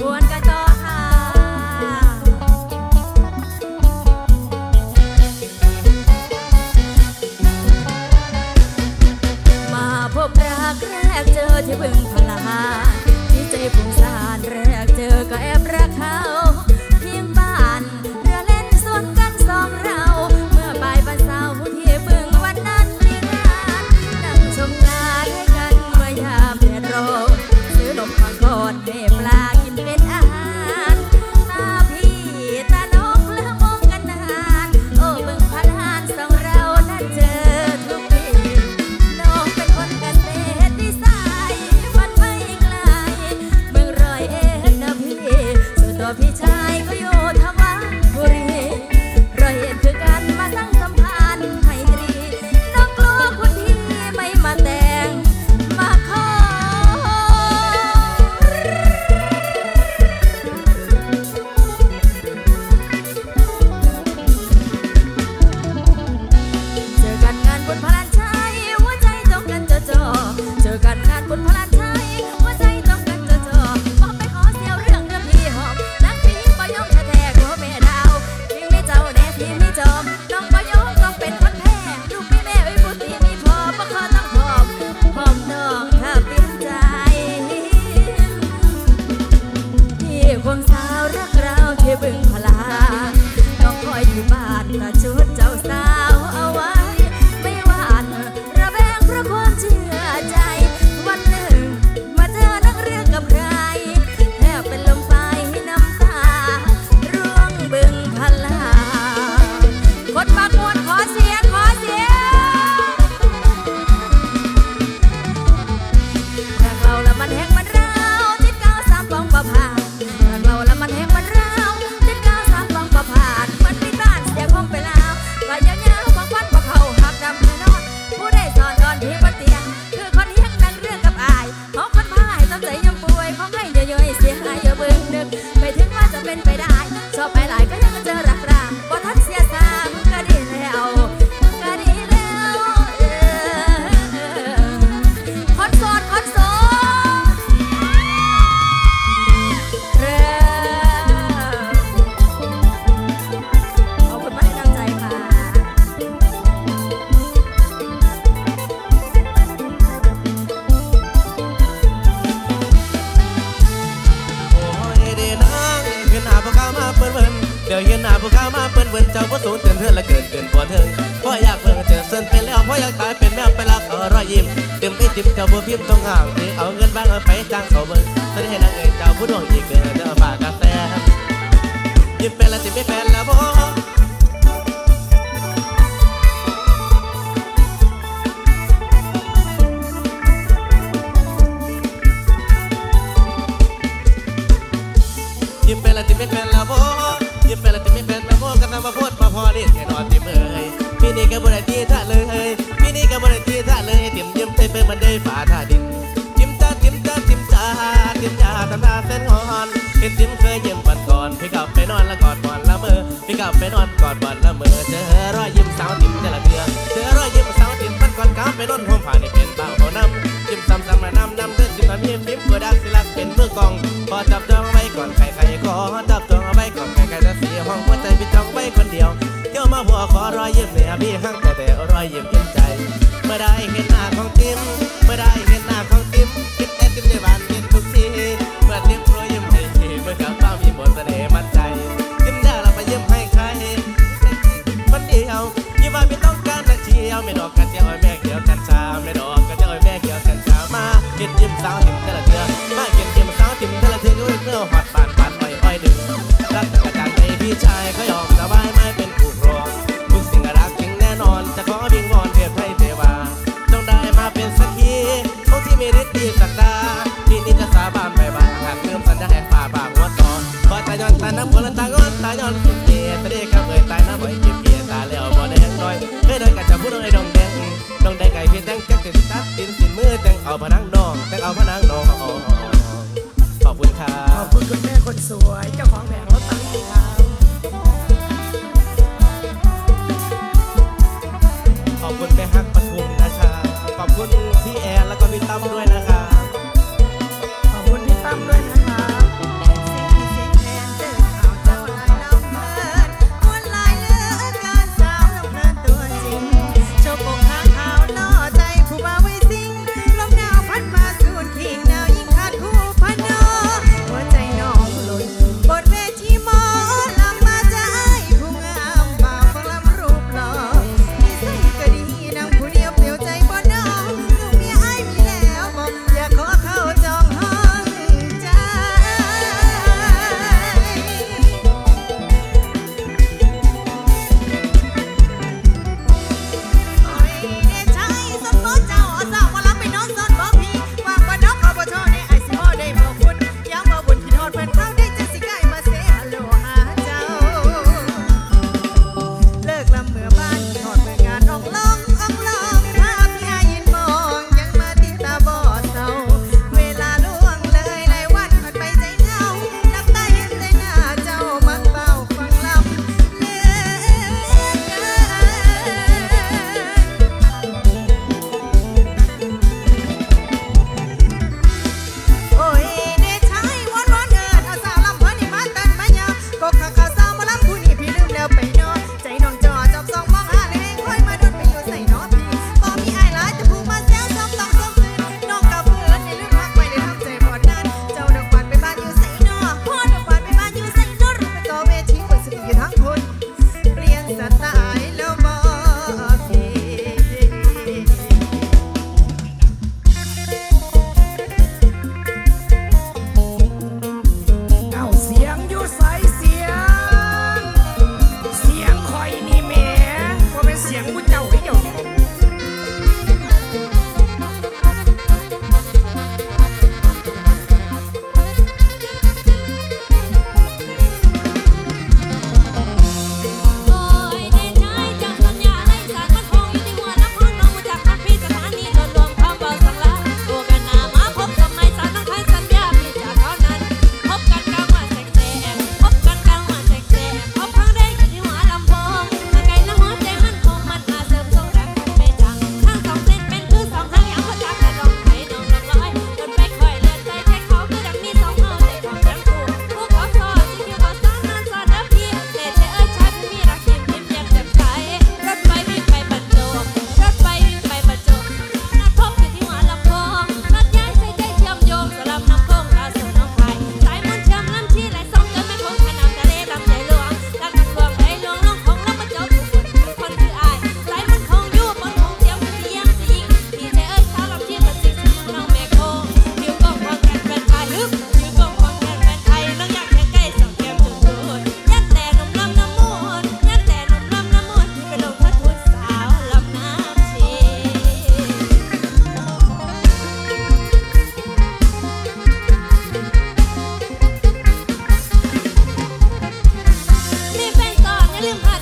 บวนกระต่อค่ะมาพบรักแรกเจอที่บึงพลายชอบไปหลายก็ยังเจอรักรางบ่ทันเสียสา เปิ้นเปิ้นเจ้าบ่สูงเตือนเธอละเกินเกินกว่าเธอเพราะอยากเพิ่งเจอเส้นเป็นแล้วเพราะอยากตายเป็นแมวไปรักเอารอยยิ้มเต็มไปติมเจ้าบัวพิมพ์ต้องห่างที่เอาเงินบ้างเอาไปจ้างเขาเบิ่งแสดงให้นางเอ๋ยเจ้าผู้ดวงดีเกินเจ้าฝากกาแฟยิ้มเป็นละสิไม่แฟนแล้วบ่ มใจเปิ้มันได้ฝาท่าดิน จิ้มจ้าจิ้มจ้าจิ้มจ้าจิ้มจ้าทำตาเส้นหอนเห็นจิ้มเคยยิ้มวันก่อนพี่กลับไปนอนแล้วกอดบอลละเมอพี่กลับไปนอนกอดบอลละเมอเจอรอยยิ้มสาวจิ้มแต่ละเดือนเจอรอยยิ้มสาวจิ้มมันก่อนกลับไปนอนหอมผ่านในเป็นเบ้าเขานำจิ้มซ้ำซ้ำมานำนำเดินจิ้มมามีฟิมกดักสิลักเป็นมือกองพอจับ พี่ชายเขายอมสบายไม่เป็นผู้รองทุกสิ่งรักจริงแน่นอนจะขอวิงวอนเทพไทยเทวาจงได้มาเป็นสักขีของที่มีฤทธิ์ดีสักดาที่นี่จะสาบานไปบ้างหากเริ่มสัญญาให้ฝ่าบางหัวตอนพอตายย้อนตาน้ำฝนตาย้อนตายย้อนกินเกียร์ตะเด็กครับเอ่ยตายน้ำบ่อยเก็บเกียร์ตายแล้วบ่ได้ยังน้อยเคยโดนกัดจับผู้โดนไอ้ดองแดงดองแดงไก่เพียงแดงแจ็คติดตัดตินสินมือแดงเอาพนังนองแดงเอาพนังนองขอบคุณครัขอบคุณคุณแม่คนสวยเจ้าของแผงลอตเตอรี่ครับ Let him hide.